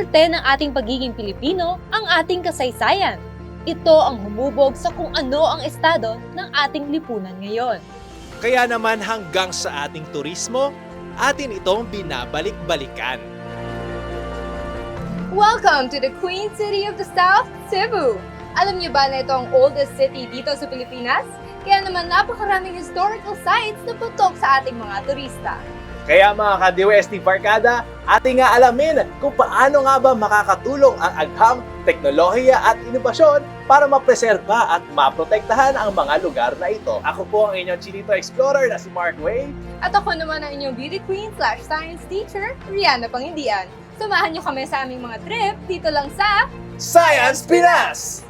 Parte ng ating pagiging Pilipino ang ating kasaysayan. Ito ang humubog sa kung ano ang estado ng ating lipunan ngayon. Kaya naman hanggang sa ating turismo, atin itong binabalik-balikan. Welcome to the Queen City of the South, Cebu! Alam niyo ba na ito ang oldest city dito sa Pilipinas? Kaya naman napakaraming historical sites na putok sa ating mga turista. Kaya mga ka-DOST Barkada, ating nga alamin kung paano nga ba makakatulong ang agham, teknolohiya at inobasyon para mapreserba at maprotektahan ang mga lugar na ito. Ako po ang inyong Chinito Explorer na si Mark Way. At ako naman ang inyong beauty queen slash science teacher, Rihanna Pangindian. Samahan niyo kami sa aming mga trip dito lang sa Science Pinas!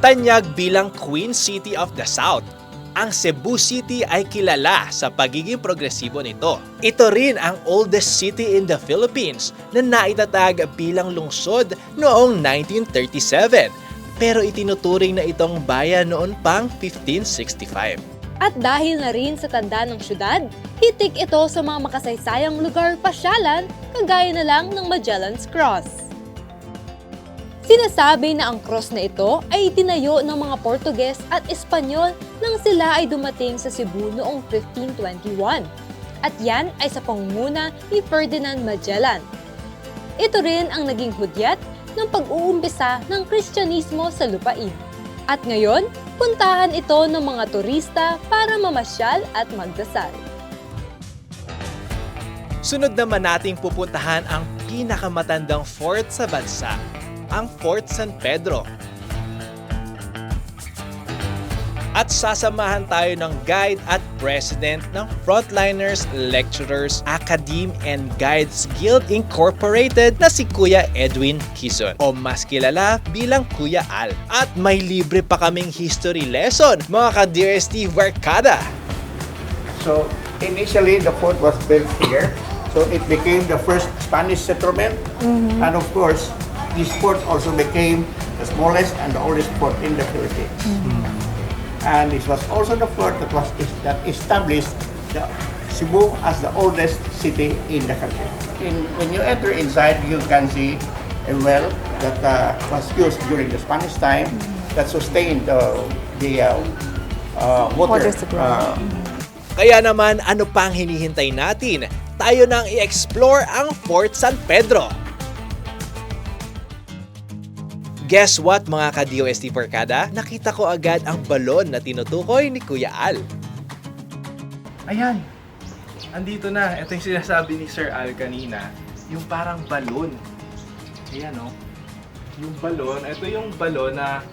Tanyag bilang Queen City of the South. Ang Cebu City ay kilala sa pagiging progresibo nito. Ito rin ang oldest city in the Philippines na naitatag bilang lungsod noong 1937. Pero itinuturing na itong bayan noon pang 1565. At dahil na rin sa tanda ng syudad, hitik ito sa mga makasaysayang lugar pasyalan kagaya na lang ng Magellan's Cross. Sinasabi na ang cross na ito ay tinayo ng mga Portuges at Espanyol nang sila ay dumating sa Cebu noong 1521. At yan ay sa pangunguna ni Ferdinand Magellan. Ito rin ang naging hudyat ng pag-uumpisa ng Kristyanismo sa lupain. At ngayon, puntahan ito ng mga turista para mamasyal at magdasal. Sunod naman nating pupuntahan ang pinakamatandang fort sa bansa, ang Fort San Pedro. At sasamahan tayo ng guide at president ng Frontliners Lecturers Academe and Guides Guild Incorporated na si Kuya Edwin Kison o mas kilala bilang Kuya Al. At may libre pa kaming history lesson mga ka-DRST Barkada. So initially the fort was built here. So it became the first Spanish settlement. And of course, this fort also became the smallest and the oldest fort in the Philippines. And it was also the fort that was that established the Cebu as the oldest city in the country. In, when you enter inside, you can see a well that uh, was used during the Spanish time that sustained uh, the uh, uh, water. uh, Kaya naman ano pang hinihintay natin? Tayo nang i-explore ang Fort San Pedro. Guess what mga ka-DOST Barkada? Nakita ko agad ang balon na tinutukoy ni Kuya Al. Ayan! Andito na. Ito yung sinasabi ni Sir Al kanina. Yung parang balon. Ayan o. Yung balon. Ito yung balon na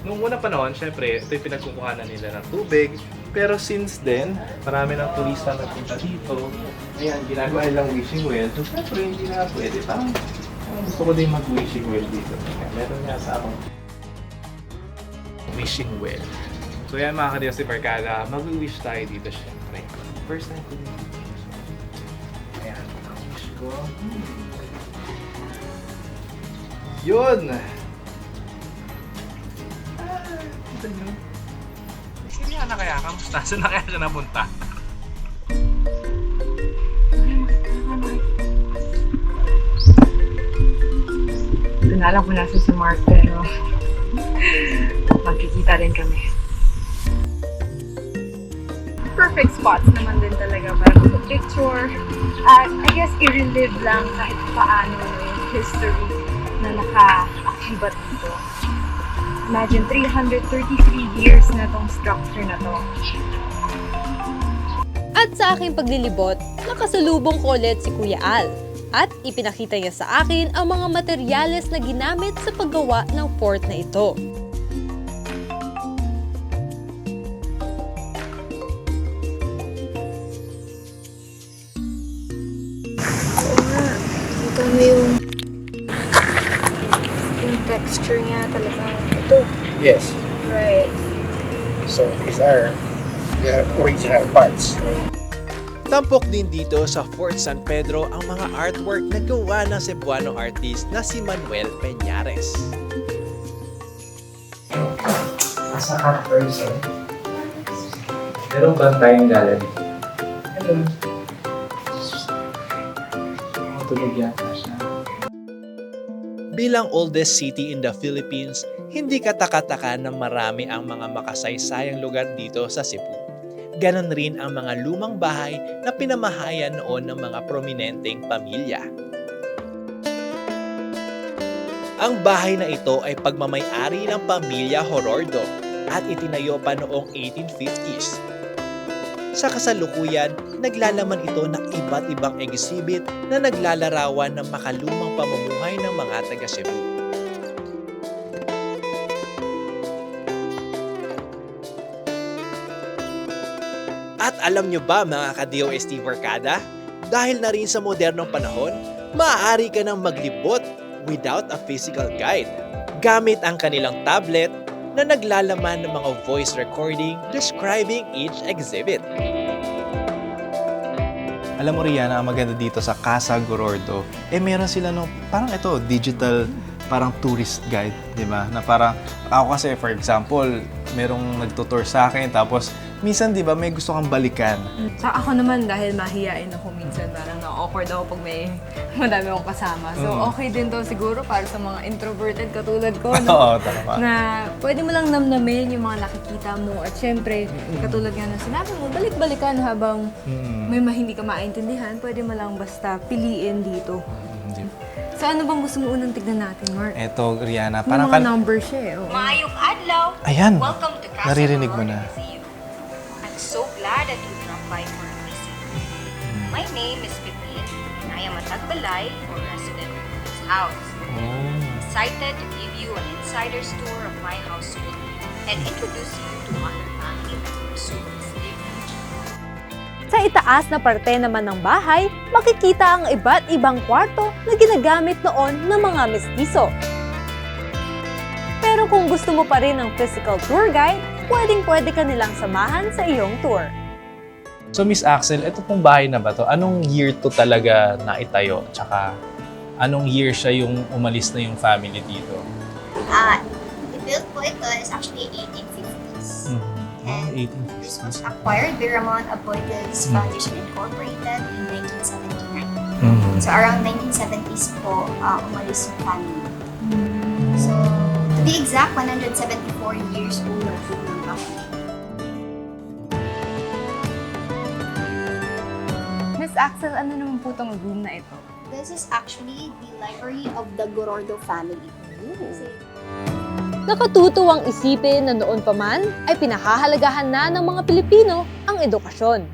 nung una panahon, syempre, ito yung pinagkukuhanan nila ng tubig. Pero since then, marami ng turista nagpunta dito. Ayan, ginagawa nilang wishing well. So, syempre, hindi na pwede. Parang gusto ko din mag-wishing well dito. Meron nga sa akong wishing well. So yan mga kadiyos si Barkada, mag-wish tayo dito syempre. First time ko dito. Ayan, wish ko. Yun! Ah, ito yun. Sige na kaya, kamusta? Saan na kaya siya napunta? Hindi na alam kung nasa si Mark pero magkikita rin kami. perfect spots naman din talaga para mag-picture. At I guess i-relive lang kahit paano yung history na naka-akibat dito. Imagine, 333 years na tong structure na to. At sa aking paglilibot, nakasalubong ko ulit si Kuya Al. At ipinakita niya sa akin ang mga materyales na ginamit sa paggawa ng fort na ito. Ito na yung, yung texture niya talaga too. Yes. Right. So these are the original parts. Tampok din dito sa Fort San Pedro ang mga artwork na gawa ng Cebuano artist na si Manuel Peñares. As a art person, meron ba tayong gallery? Hello. Matulog yata siya. Bilang oldest city in the Philippines, hindi katakataka na marami ang mga makasaysayang lugar dito sa Cebu. Ganon rin ang mga lumang bahay na pinamahayan noon ng mga prominenteng pamilya. Ang bahay na ito ay pagmamayari ng pamilya Horordo at itinayo pa noong 1850s. Sa kasalukuyan, naglalaman ito ng iba't ibang exhibit na naglalarawan ng makalumang pamumuhay ng mga taga Cebu. Alam nyo ba mga ka-DOST Barkada? Dahil na rin sa modernong panahon, maaari ka nang maglibot without a physical guide gamit ang kanilang tablet na naglalaman ng mga voice recording describing each exhibit. Alam mo Rihanna, ang maganda dito sa Casa Gorordo, eh meron sila no, parang ito, digital, parang tourist guide, di ba? Na parang, ako kasi for example, merong nagtutour sa akin, tapos minsan di ba may gusto kang balikan. Sa ako naman, dahil mahihain ako minsan, parang na-awkward ako pag may madami akong kasama. So, Mm. okay din to siguro para sa mga introverted katulad ko, no? Oo, tama. na pwede mo lang namnamin yung mga nakikita mo. At syempre, katulad nga ng sinabi mo, balik-balikan habang Mm. may mga hindi ka maintindihan, pwede mo lang basta piliin dito. Hindi. So, ano bang gusto mo unang tignan natin, Mark? Eto, Rihanna, May parang... mga kan- number siya eh. oo. Maayong adlaw! Ayan, Welcome to Casa naririnig mo na. Museum. My name is Pipin, and I am a Tagbalay or resident of this house. Oh. Excited to give you an insider's tour of my household and introduce you to other family members who live Sa itaas na parte naman ng bahay, makikita ang iba't ibang kwarto na ginagamit noon ng mga mestizo. Pero kung gusto mo pa rin ng physical tour guide, pwedeng-pwede ka nilang samahan sa iyong tour. So Miss Axel, ito pong bahay na ba to? Anong year to talaga naitayo? Tsaka anong year siya yung umalis na yung family dito? Uh, the built po ito is actually 1850s. Mm-hmm. And 1850s. This was acquired by Ramon Aboides Mm. Foundation Incorporated in 1979. Mhm. So around 1970s po, uh, umalis yung family. So, to be exact, 174 years old na po yung family. Axel, ano naman po tong room na ito? This is actually the library of the Gorordo family. Nakatutuwang isipin na noon pa man ay pinahahalagahan na ng mga Pilipino ang edukasyon.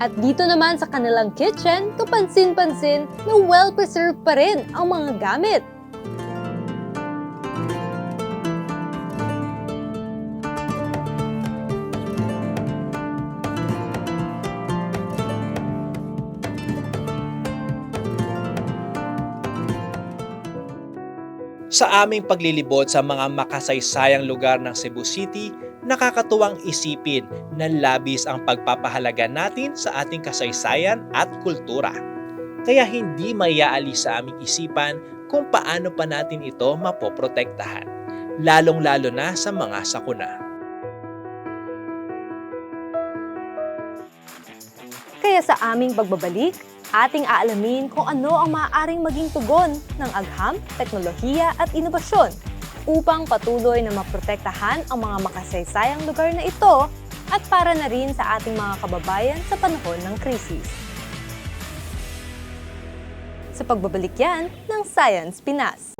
At dito naman sa kanilang kitchen, kapansin-pansin na well-preserved pa rin ang mga gamit. Sa aming paglilibot sa mga makasaysayang lugar ng Cebu City, nakakatuwang isipin na labis ang pagpapahalaga natin sa ating kasaysayan at kultura. Kaya hindi maiaalis sa aming isipan kung paano pa natin ito mapoprotektahan, lalong-lalo na sa mga sakuna. Kaya sa aming pagbabalik, ating aalamin kung ano ang maaaring maging tugon ng agham, teknolohiya at inobasyon upang patuloy na maprotektahan ang mga makasaysayang lugar na ito at para na rin sa ating mga kababayan sa panahon ng krisis. Sa pagbabalik yan ng Science Pinas.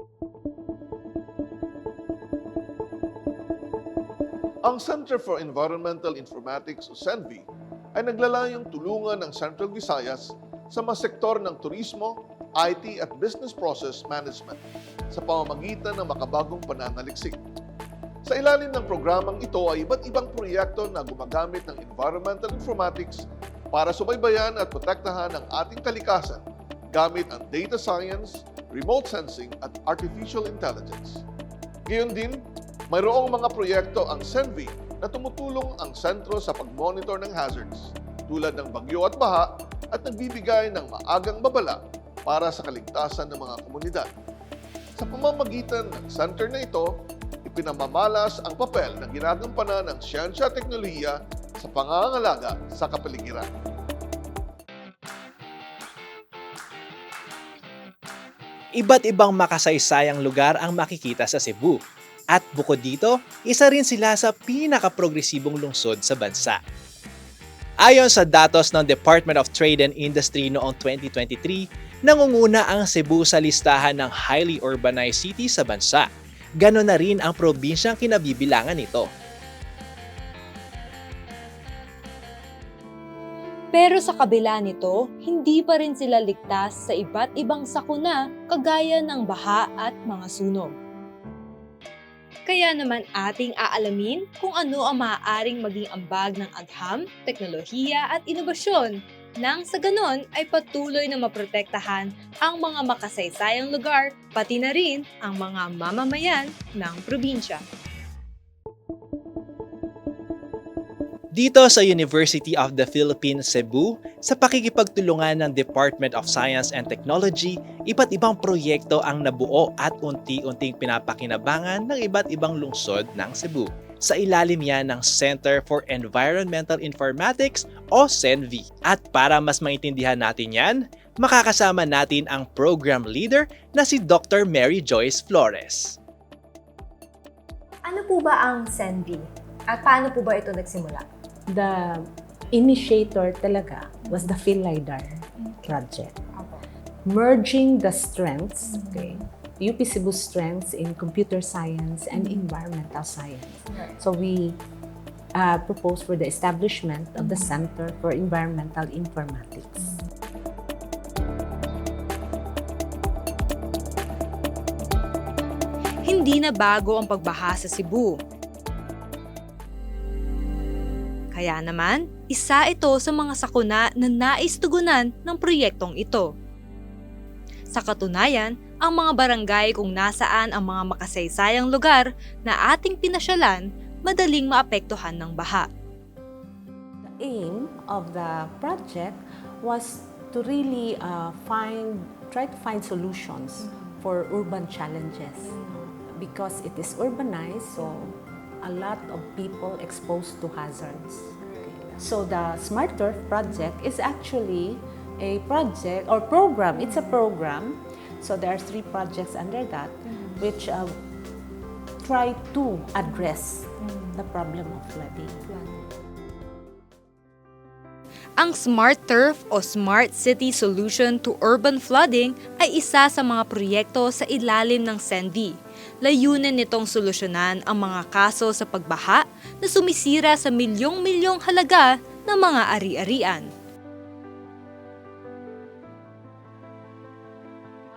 Ang Center for Environmental Informatics o CENVI ay naglalayong tulungan ng Central Visayas sa mga sektor ng turismo, IT at business process management sa pamamagitan ng makabagong pananaliksik. Sa ilalim ng programang ito ay iba't ibang proyekto na gumagamit ng environmental informatics para subaybayan at protektahan ang ating kalikasan gamit ang data science, remote sensing at artificial intelligence. Gayon din, mayroong mga proyekto ang SENVI na tumutulong ang sentro sa pag-monitor ng hazards tulad ng bagyo at baha at nagbibigay ng maagang babala para sa kaligtasan ng mga komunidad. Sa pamamagitan ng center na ito, ipinamamalas ang papel na ginagampanan ng siyensya at teknolohiya sa pangangalaga sa kapaligiran. Iba't ibang makasaysayang lugar ang makikita sa Cebu. At bukod dito, isa rin sila sa pinakaprogresibong lungsod sa bansa. Ayon sa datos ng Department of Trade and Industry noong 2023, nangunguna ang Cebu sa listahan ng highly urbanized cities sa bansa. Ganon na rin ang probinsyang kinabibilangan nito. Pero sa kabila nito, hindi pa rin sila ligtas sa iba't ibang sakuna kagaya ng baha at mga sunog. Kaya naman ating aalamin kung ano ang maaaring maging ambag ng agham, teknolohiya at inobasyon nang sa ganon ay patuloy na maprotektahan ang mga makasaysayang lugar pati na rin ang mga mamamayan ng probinsya. Dito sa University of the Philippines, Cebu, sa pakikipagtulungan ng Department of Science and Technology, iba't ibang proyekto ang nabuo at unti-unting pinapakinabangan ng iba't ibang lungsod ng Cebu. Sa ilalim yan ng Center for Environmental Informatics o CENVI. At para mas maintindihan natin yan, makakasama natin ang program leader na si Dr. Mary Joyce Flores. Ano po ba ang SENVI? At paano po ba ito nagsimula? The initiator talaga was the PhilLiDAR project. Merging the strengths, okay, UP Cebu strengths in computer science and environmental science. So we uh, proposed for the establishment of the Center for Environmental Informatics. Hindi na bago ang pagbaha sa Cebu. Kaya naman, isa ito sa mga sakuna na nais tugunan ng proyektong ito. Sa katunayan, ang mga barangay kung nasaan ang mga makasaysayang lugar na ating pinasyalan, madaling maapektuhan ng baha. The aim of the project was to really uh, find, try to find solutions for urban challenges because it is urbanized, so a lot of people exposed to hazards. So the Smart Turf project is actually a project or program. It's a program. So there are three projects under that, which uh, try to address the problem of flooding. Ang Smart Turf o Smart City Solution to Urban Flooding ay isa sa mga proyekto sa ilalim ng SENDI. Layunin nitong solusyonan ang mga kaso sa pagbaha na sumisira sa milyong-milyong halaga ng mga ari-arian.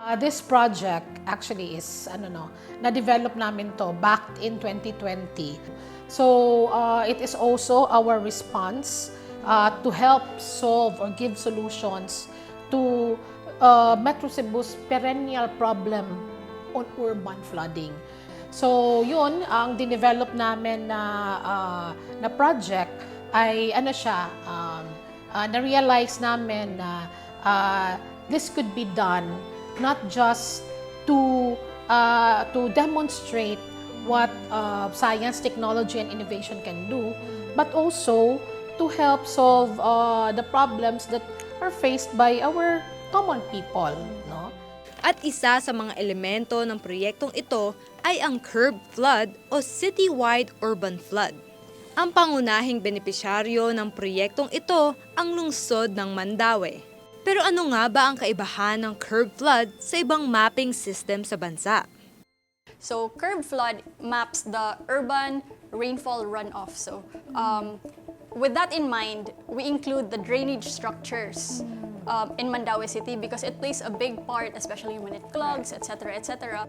Uh, this project actually is ano no, na-develop namin to back in 2020. So uh, it is also our response uh, to help solve or give solutions to uh, Metro Cebu's perennial problem on urban flooding. So yun, ang dinevelop namin na, uh, na project ay ano siya, um, uh, na-realize namin na uh, this could be done not just to uh, to demonstrate what uh, science, technology, and innovation can do, but also to help solve uh, the problems that are faced by our common people. At isa sa mga elemento ng proyektong ito ay ang curb flood o citywide urban flood. Ang pangunahing benepisyaryo ng proyektong ito ang lungsod ng Mandaue. Pero ano nga ba ang kaibahan ng curb flood sa ibang mapping system sa bansa? So curb flood maps the urban rainfall runoff. So um, with that in mind, we include the drainage structures um, in Mandaue City because it plays a big part, especially when it clogs, etc., etc.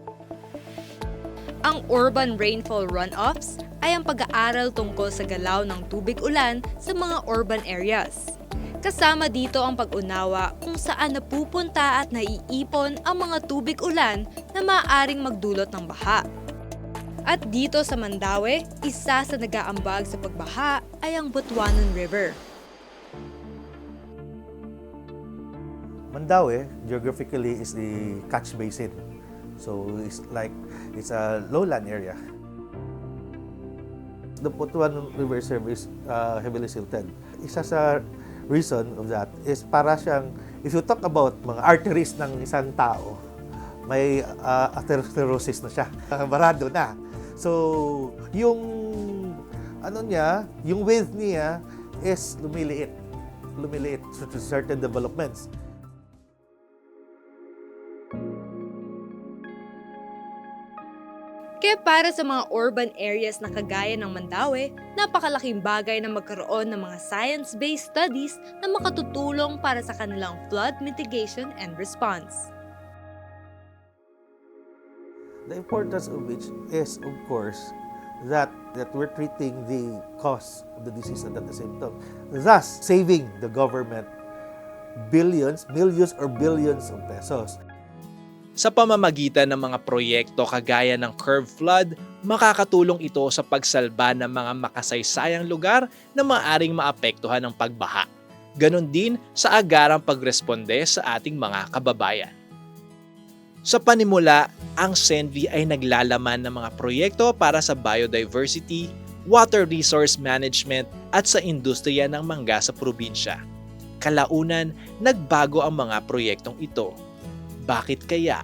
Ang urban rainfall runoffs ay ang pag-aaral tungkol sa galaw ng tubig ulan sa mga urban areas. Kasama dito ang pag-unawa kung saan napupunta at naiipon ang mga tubig ulan na maaaring magdulot ng baha. At dito sa Mandaue, isa sa nag-aambag sa pagbaha ay ang Butuanan River. Mandaue, geographically, is the catch basin. So it's like, it's a lowland area. The Butuan River Service uh, heavily silted. Isa sa reason of that is para siyang, if you talk about mga arteries ng isang tao, may uh, atherosclerosis na siya. Barado na. So, yung ano niya, yung width niya is lumiliit. Lumiliit to certain developments. Kaya para sa mga urban areas na kagaya ng Mandaue, napakalaking bagay na magkaroon ng mga science-based studies na makatutulong para sa kanilang flood mitigation and response. The importance of which is, of course, that that we're treating the cause of the disease and at the same time, thus saving the government billions, millions, or billions of pesos. Sa pamamagitan ng mga proyekto kagaya ng curve flood, makakatulong ito sa pagsalba ng mga makasaysayang lugar na maaring maapektuhan ng pagbaha. Ganon din sa agarang pagresponde sa ating mga kababayan. Sa panimula, ang SENVI ay naglalaman ng mga proyekto para sa biodiversity, water resource management at sa industriya ng mangga sa probinsya. Kalaunan, nagbago ang mga proyektong ito. Bakit kaya?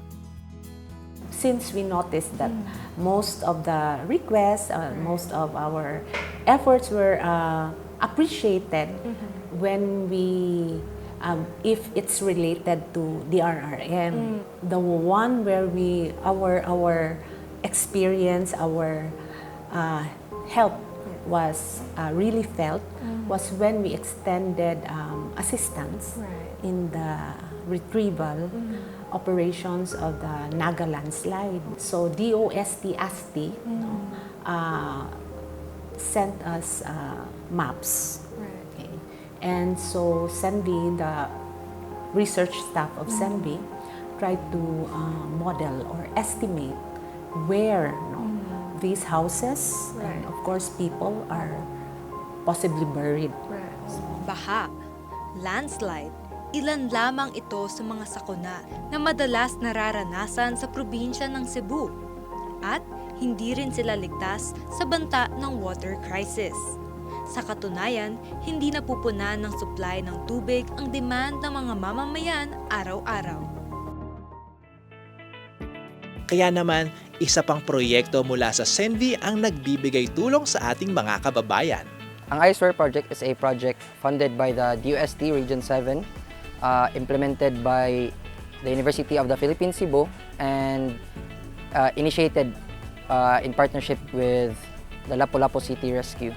Since we noticed that most of the requests, uh, most of our efforts were uh, appreciated when we, um, if it's related to DRRM, the one where we, our, our experience, our uh, help was uh, really felt was when we extended um, assistance in the retrieval operations of the Naga landslide. So DOST ASTI no, uh, sent us uh, maps. Okay. And so SENBI, the research staff of Senbi, tried to uh, model or estimate where no, these houses and of course people are possibly buried. Baha, landslide, ilan lamang ito sa mga sakuna na madalas nararanasan sa probinsya ng Cebu. At hindi rin sila ligtas sa banta ng water crisis. Sa katunayan, hindi napupunan ng supply ng tubig ang demand ng mga mamamayan araw-araw. Kaya naman, isa pang proyekto mula sa Senvi ang nagbibigay tulong sa ating mga kababayan. Ang iSwear project is a project funded by the DUST Region 7, uh, implemented by the University of the Philippines Cebu, and uh, initiated uh, in partnership with the Lapu-Lapu City Rescue.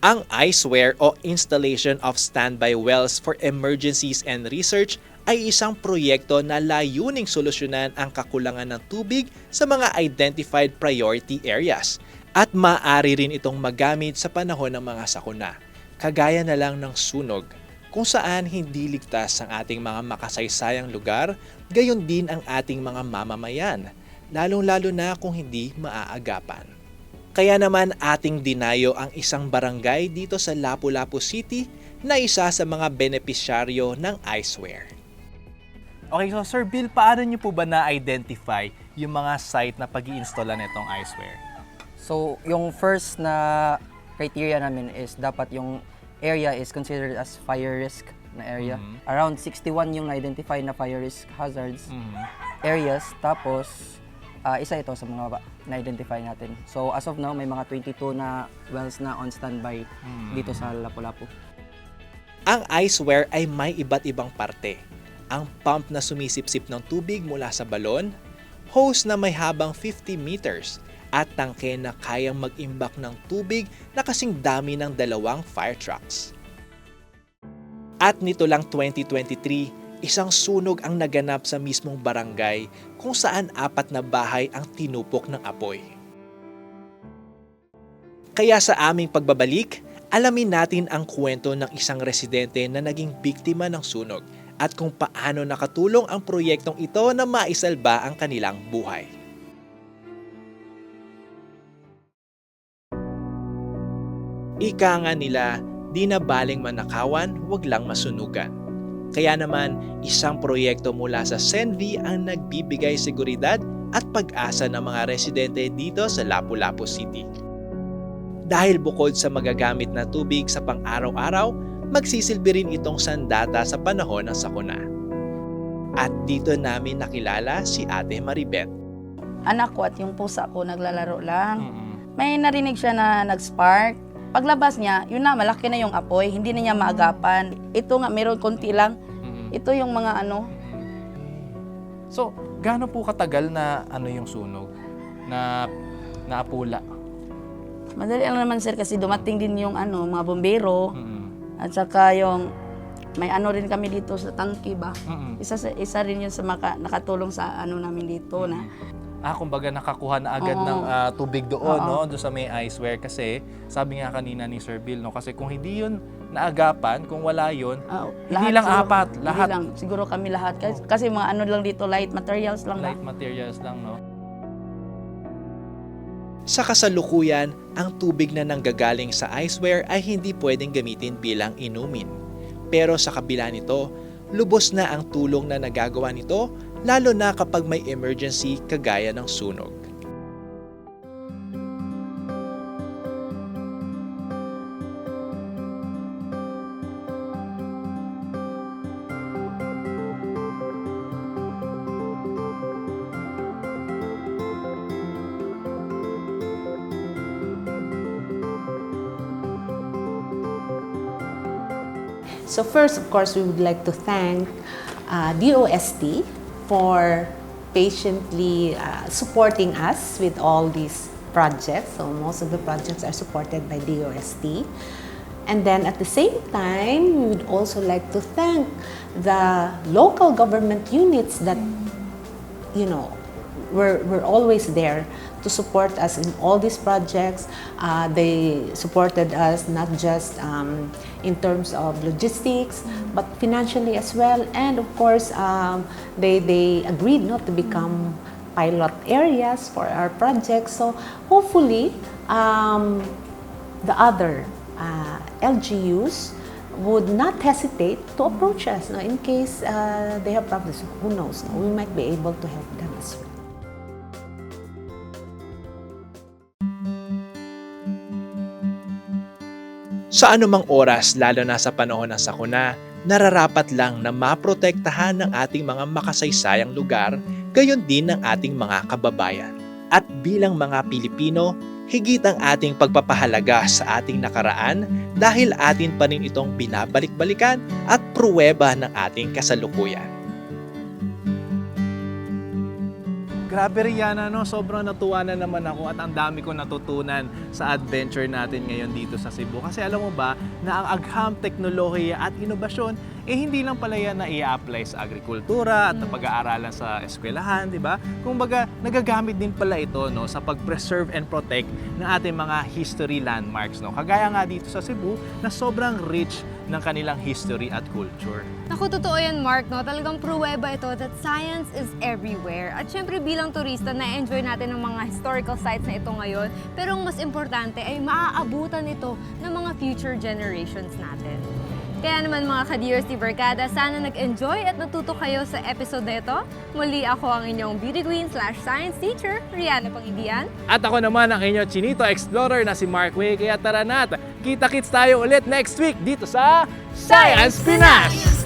Ang ICEWare o Installation of Standby Wells for Emergencies and Research ay isang proyekto na layuning solusyonan ang kakulangan ng tubig sa mga identified priority areas at maaari rin itong magamit sa panahon ng mga sakuna, kagaya na lang ng sunog, kung saan hindi ligtas ang ating mga makasaysayang lugar, gayon din ang ating mga mamamayan, lalong-lalo na kung hindi maaagapan. Kaya naman ating dinayo ang isang barangay dito sa Lapu-Lapu City na isa sa mga benepisyaryo ng ICEWare. Okay, so Sir Bill, paano niyo po ba na-identify yung mga site na pag iinstalla nitong Iceware? So, yung first na criteria namin is dapat yung area is considered as fire risk na area. Mhm. Around 61 yung na-identify na fire risk hazards Mhm. areas. Tapos, ah, isa ito sa mga na-identify natin. So, as of now, may mga 22 na wells na on standby Mhm. dito sa Lapu-Lapu. Ang ICEWare ay may iba't ibang parte. Ang pump na sumisipsip ng tubig mula sa balon, hose na may habang 50 meters, at tangke na kayang mag-imbak ng tubig na kasing dami ng dalawang fire trucks. At nito lang 2023, isang sunog ang naganap sa mismong barangay kung saan apat na bahay ang tinupok ng apoy. Kaya sa aming pagbabalik, alamin natin ang kwento ng isang residente na naging biktima ng sunog at kung paano nakatulong ang proyektong ito na maisalba ang kanilang buhay. Ika nga nila, di na baling manakawan, wag lang masunugan. Kaya naman, isang proyekto mula sa Senvi ang nagbibigay seguridad at pag-asa ng mga residente dito sa Lapu-Lapu City. Dahil bukod sa magagamit na tubig sa pang-araw-araw, magsisilbi rin itong sandata sa panahon ng sakuna. At dito namin nakilala si Ate Maribet. anak ko at yung pusa ko naglalaro lang. May narinig siya na nag-spark. Paglabas niya, yun na, malaki na yung apoy. Hindi na niya maagapan. Ito nga, meron konti lang. Ito yung mga ano. So, gaano po katagal na ano yung sunog? Na naapula? Madali lang naman sir kasi dumating din yung ano, mga bombero. At saka yung may ano rin kami dito sa tangki ba. Isa sa- isa rin yun sa maka, nakatulong sa ano namin dito na Ah, kumbaga nakakuha na agad Oo. ng ah, tubig doon, Oo. no? Doon sa may iceware. Kasi, sabi nga kanina ni Sir Bill, no? Kasi kung hindi yun naagapan, kung wala yun, hindi lang siguro- apat, hindi lahat. lang, siguro kami lahat. Kasi, kasi mga ano lang dito, light materials lang ba. Light materials lang, no? Sa kasalukuyan, ang tubig na nanggagaling sa iceware ay hindi pwedeng gamitin bilang inumin. Pero sa kabila nito, lubos na ang tulong na nagagawa nito lalo na kapag may emergency kagaya ng sunog. So first, of course, we would like to thank uh, DOST for patiently uh, supporting us with all these projects. So most of the projects are supported by DOST. And then at the same time, we would also like to thank the local government units that, you know, were, were always there to support us in all these projects. Uh, they supported us not just um, in terms of logistics, but financially as well. And of course, um, they, they agreed not to become pilot areas for our projects. So hopefully, um, the other uh, LGUs would not hesitate to approach us no, in case uh, they have problems. Who knows? No? We might be able to help them as well. Sa anumang oras, lalo na sa panahon ng sakuna, nararapat lang na maprotektahan ng ating mga makasaysayang lugar, gayon din ng ating mga kababayan. At bilang mga Pilipino, higit ang ating pagpapahalaga sa ating nakaraan dahil atin pa rin itong binabalik-balikan at pruweba ng ating kasalukuyan. Grabe Rihanna, no? sobrang natuwa na naman ako at ang dami ko natutunan sa adventure natin ngayon dito sa Cebu. Kasi alam mo ba na ang agham teknolohiya at inobasyon, eh hindi lang pala yan na i-apply sa agrikultura at Mm. pag-aaralan sa eskwelahan, di ba? Kung baga, nagagamit din pala ito no, sa pag-preserve and protect ng ating mga history landmarks. No? Kagaya nga dito sa Cebu na sobrang rich ng kanilang history at culture. Naku, totoo yan, Mark, no? Talagang pruweba ito that science is everywhere. At syempre, bilang turista, na-enjoy natin ang mga historical sites na ito ngayon. Pero ang mas importante ay maaabutan ito ng mga future generations natin. Kaya naman mga ka-DRC Barkada, sana nag-enjoy at natuto kayo sa episode na ito. Muli ako ang inyong beauty queen slash science teacher, Rihanna Pangidian. At ako naman ang inyong Chinito Explorer na si Mark Way. Kaya tara na kita-kits tayo ulit next week dito sa Science Pinas!